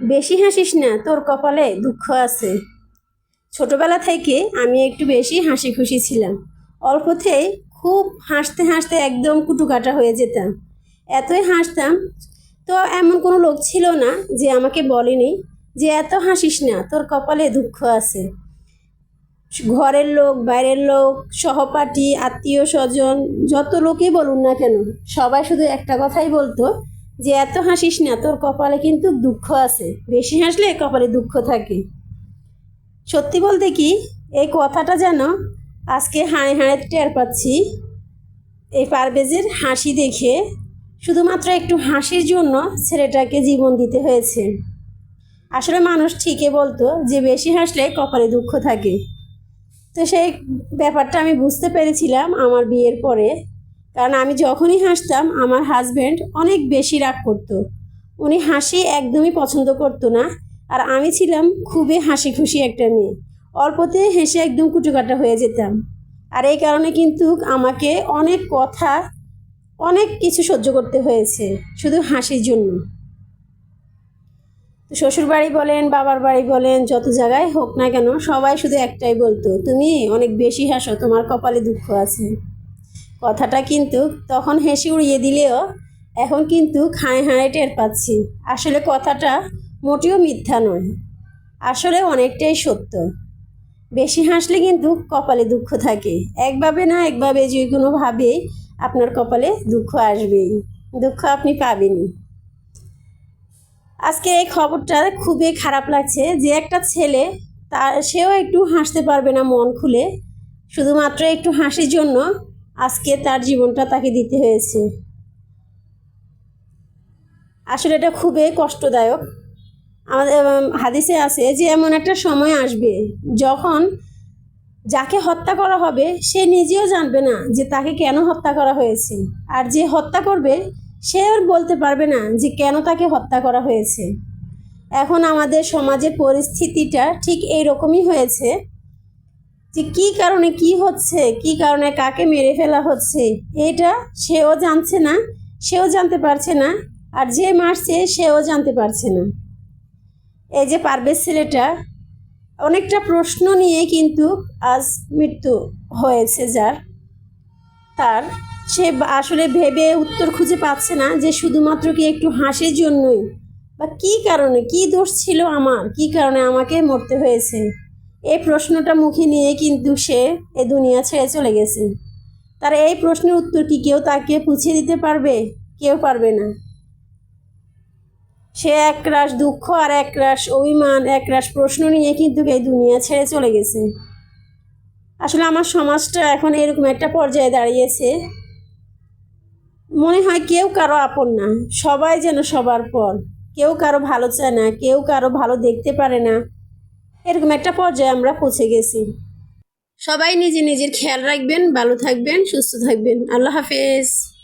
বেশি হাসিস না, তোর কপালে দুঃখ আছে। ছোটবেলা থেকে আমি একটু বেশি হাসি খুশি ছিলাম। অল্পতেই খুব হাসতে হাসতে একদম কুটুকাটা হয়ে যেতাম। এতই হাসতাম, তো এমন কোনো লোক ছিল না যে আমাকে বলেনি যে এত হাসিস না, তোর কপালে দুঃখ আছে। ঘরের লোক, বাইরের লোক, সহপাঠী আত্মীয় স্বজন যত লোকই বলুন না কেন, সবাই শুধু একটা কথাই বলতো যে এত হাসিস না, তোর কপালে কিন্তু দুঃখ আছে। বেশি হাসলে কপালে দুঃখ থাকে। সত্যি বলতে কি, এই কথাটা যেন আজকে হাঁড়ে হাঁড়ে টের পাচ্ছি। এই পারভেজের হাসি দেখে শুধুমাত্র একটু হাসির জন্য ছেলেটাকে জীবন দিতে হয়েছে। আসলে মানুষ ঠিকই বলতো যে, বেশি হাসলে কপালে দুঃখ থাকে। তো সেই ব্যাপারটা আমি বুঝতে পেরেছিলাম আমার বিয়ের পরে। কারণ আমি যখনই হাসতাম, আমার হাজব্যান্ড অনেক বেশি রাগ করতো। উনি হাসি একদমই পছন্দ করতো না আর আমি ছিলাম খুবই হাসি খুশি একটা মেয়ে। অল্পতে হেসে একদম কুটুকাটা হয়ে যেতাম। আর এই কারণে কিন্তু আমাকে অনেক কথা, অনেক কিছু সহ্য করতে হয়েছে শুধু হাসির জন্য। শ্বশুর বাড়ি বলেন, বাবার বাড়ি বলেন, যত জায়গায় হোক না কেন সবাই শুধু একটাই বলতো, তুমি অনেক বেশি হাসো, তোমার কপালে দুঃখ আছে। কথাটা কিন্তু তখন হেসে উড়িয়ে দিলেও এখন কিন্তু খায় হাঁড়ে টের পাচ্ছি। আসলে কথাটা মোটেও মিথ্যা নয়, আসলে অনেকটাই সত্য। বেশি হাসলে কিন্তু কপালে দুঃখ থাকে। একভাবে না একভাবে যে কোনোভাবেই আপনার কপালে দুঃখ আসবেই, দুঃখ আপনি পাবেনই। আজকে এই খবরটা খুবই খারাপ লাগছে যে একটা ছেলে তার, সেও একটু হাসতে পারবে না মন খুলে। শুধুমাত্র একটু হাসির জন্য আজকে তার জীবনটা তাকে দিতে হয়েছে। আসলে এটা খুবই কষ্টদায়ক। আমাদের হাদিসে আছে যে এমন একটা সময় আসবে যখন যাকে হত্যা করা হবে, সে নিজেও জানবে না যে তাকে কেন হত্যা করা হয়েছে। আর যে হত্যা করবে, সে আর বলতে পারবে না যে কেন তাকে হত্যা করা হয়েছে। এখন আমাদের সমাজের পরিস্থিতিটা ঠিক এই রকমই হয়েছে যে কী কারণে কি হচ্ছে? কি কারণে কাকে মেরে ফেলা হচ্ছে? এটা সেও জানছে না, সেও জানতে পারছে না, আর যে মারছে সেও জানতে পারছে না। এই যে পারভেজ ছেলেটা, অনেকটা প্রশ্ন নিয়ে কিন্তু আজ মৃত্যু হয়েছে যার। তার সে আসলে ভেবে উত্তর খুঁজে পাচ্ছে না যে শুধুমাত্র কি একটু হাসির জন্যই বা কী কারণে, কী দোষ ছিল আমার? কী কারণে আমাকে মরতে হয়েছে? এই প্রশ্নটা মুখে নিয়ে কিন্তু সে এ দুনিয়া ছেড়ে চলে গেছে। তার এই প্রশ্নের উত্তর কি কেউ তাকে পুছিয়ে দিতে পারবে? কেউ পারবে না। সে এক রাশ দুঃখ আর এক রাশ অভিমান এক রাশ প্রশ্ন নিয়ে কিন্তু এই দুনিয়া ছেড়ে চলে গেছে। আসলে আমার সমাজটা এখন এরকম একটা পর্যায়ে দাঁড়িয়েছে। মনে হয় কেউ কারও আপন না, সবাই যেন সবার পর। কেউ কারও ভালো চায় না, কেউ কারও ভালো দেখতে পারে না। এরকম একটা পর্যায়ে আমরা পৌঁছে গেছি। সবাই নিজে নিজের খেয়াল রাখবেন, ভালো থাকবেন, সুস্থ থাকবেন। আল্লাহ হাফেজ।